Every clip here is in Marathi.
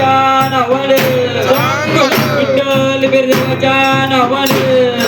Jana Wale, Jana. Wale, Jana Wale, Jana Wale, Jana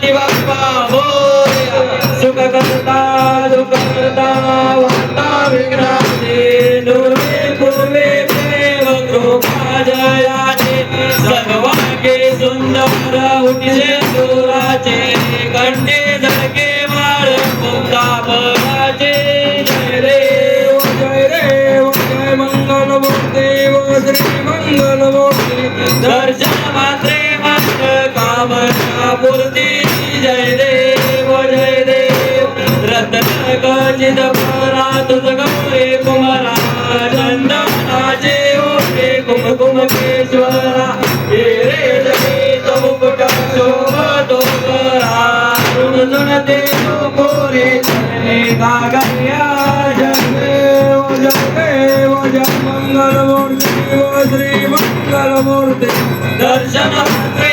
Festival. Darshana, darshana, darshana, darshana, darshana, darshana, darshana, darshana, darshana,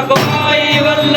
தகவாய் வல்ல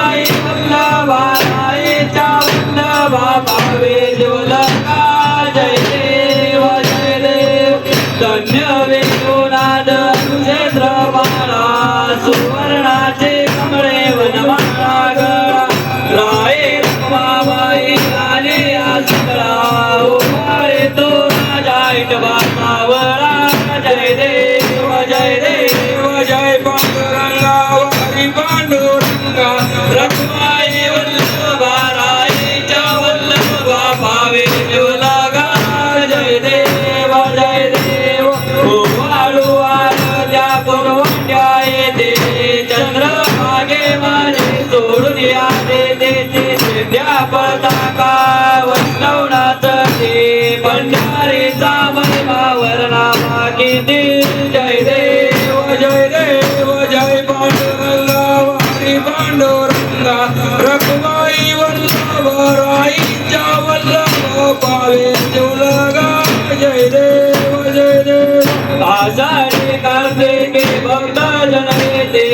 आजारी करते के भक्त जन ते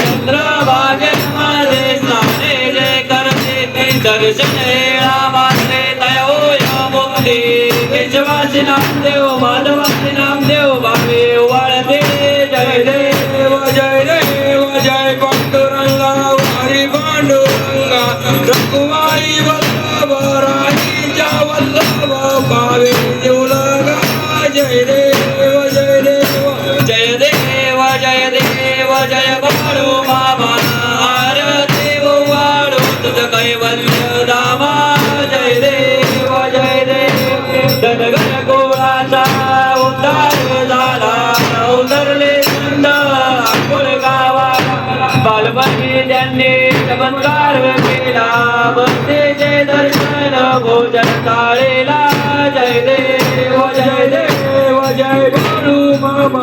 चंद्र भाग्य मारे सारे जय करते दर्शन गगन गोराचा उतार झाला. उतरले थंड अकोल गावा बालपणी त्यांनी चमत्कार केला. बसेचे दर्शन भोजन ताळेला जय देव जय देव जय गुरु मामा.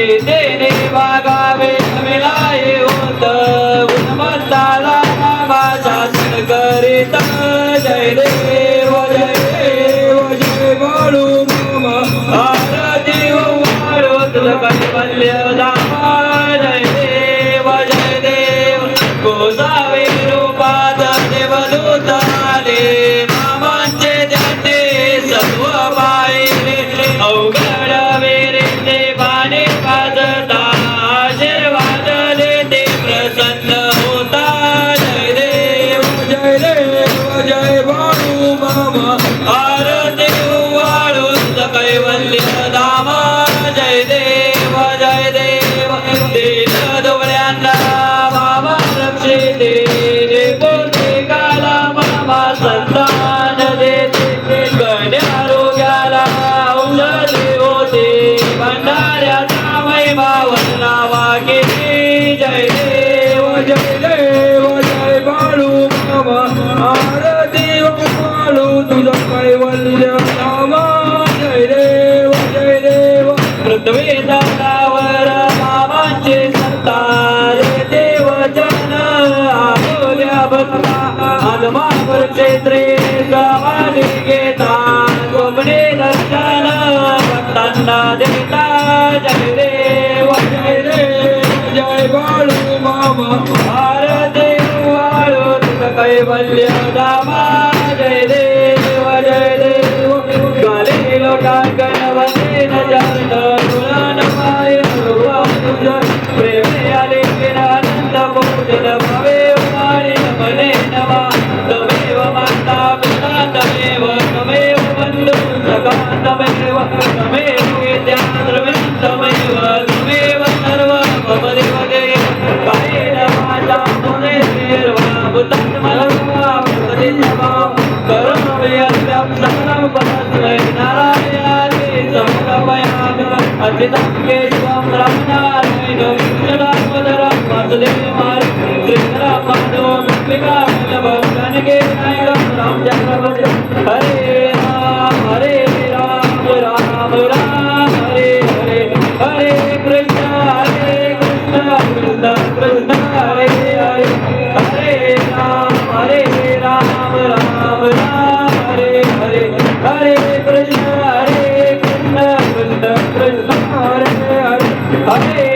दे देने भागा में जय उठवे दगडावर बाबांचे सत्तार देव जन आरोग्या भक्ता हनुमापूर क्षेत्रे गावाने घेता गोमणे दर्शन भक्तांना देता जय देव जय देव जय बाळू मामा. भारत देव बाळू तुझ नारायणाय समकपयाम अतिदम्येश्वं रमणाय Hey!